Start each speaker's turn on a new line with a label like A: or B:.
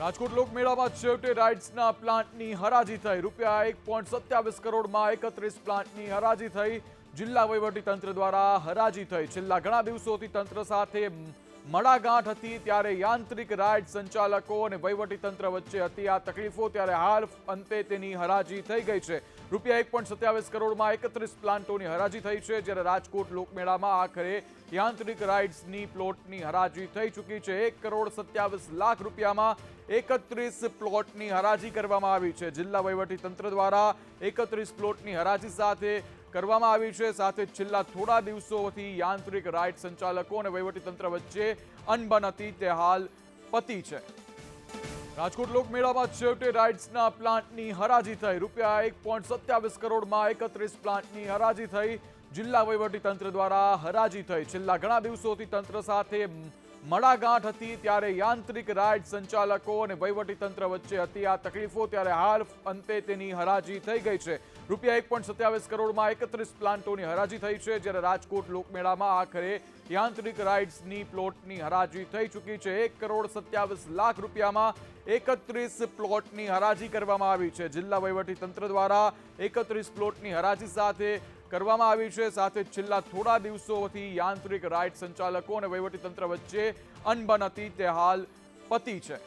A: રાજકોટ લોકમેળામાં છેવટે રાઇડ્સના પ્લાન્ટની હરાજી થઈ. રૂપિયા એક પોઈન્ટ સત્યાવીસ કરોડમાં એકત્રીસ પ્લાન્ટની હરાજી થઈ. જિલ્લા તંત્ર દ્વારા હરાજી થઈ. છેલ્લા ઘણા દિવસોથી તંત્ર સાથે મડાગાંઠ હતી ત્યારે યાંત્રિક રાઇડ સંચાલકો અને વહીવટી તંત્ર વચ્ચે હતી આ તકલીફો, ત્યારે હાલ અંતે તેની હરાજી થઈ ગઈ છે. રૂપિયા એક પોઈન્ટ સત્યાવીસ કરોડમાં એકત્રીસ પ્લાન્ટોની હરાજી થઈ છે, જ્યારે રાજકોટ લોકમેળામાં આખરે યાંત્રિક રાઇડ્સની પ્લોટની હરાજી થઈ ચૂકી છે. એક કરોડ સત્યાવીસ લાખ રૂપિયામાં એકત્રીસ પ્લોટની હરાજી કરવામાં આવી છે. જિલ્લા વહીવટી તંત્ર દ્વારા એકત્રીસ પ્લોટની હરાજી સાથે કરવામાં આવી છે. સાથે છેલ્લા થોડા દિવસોથી યાંત્રિક રાઇડ સંચાલકો અને વહીવટી તંત્ર વચ્ચે અનબન હતી તે હાલ પતી છે. રાજકોટ લોકમેળામાં છેવટે રાઇડ્સના પ્લાન્ટની હરાજી થઈ. રૂપિયા એક પોઈન્ટ સત્યાવીસ કરોડમાં એકત્રીસ પ્લાન્ટની હરાજી થઈ. જિલ્લા વહીવટી તંત્ર દ્વારા હરાજી થઈ. છેલ્લા ઘણા દિવસોથી તંત્ર સાથે મડાગાંઠ હતી ત્યારે યાંત્રિક રાઇડ સંચાલકો અને વહીવટી તંત્ર વચ્ચે હતી આ તકલીફો, ત્યારે હાલ અંતે તેની હરાજી થઈ ગઈ છે. રૂપિયા એક પોઈન્ટ સત્યાવીસ કરોડમાં એકત્રીસ પ્લાન્ટોની હરાજી થઈ છે, જ્યારે રાજકોટ લોકમેળામાં આખરે યાંત્રિક રાઇડ્સની પ્લોટની હરાજી થઈ ચૂકી છે. એક કરોડ સત્યાવીસ લાખ રૂપિયામાં એકત્રીસ પ્લોટની હરાજી કરવામાં આવી છે. જિલ્લા વહીવટી તંત્ર દ્વારા એકત્રીસ પ્લોટની હરાજી સાથે કરવામાં આવી છે. સાથે છેલ્લા થોડા દિવસોથી યાંત્રિક રાઇડ સંચાલકો અને વહીવટી તંત્ર વચ્ચે અનબન હતી તે હાલ પતી છે.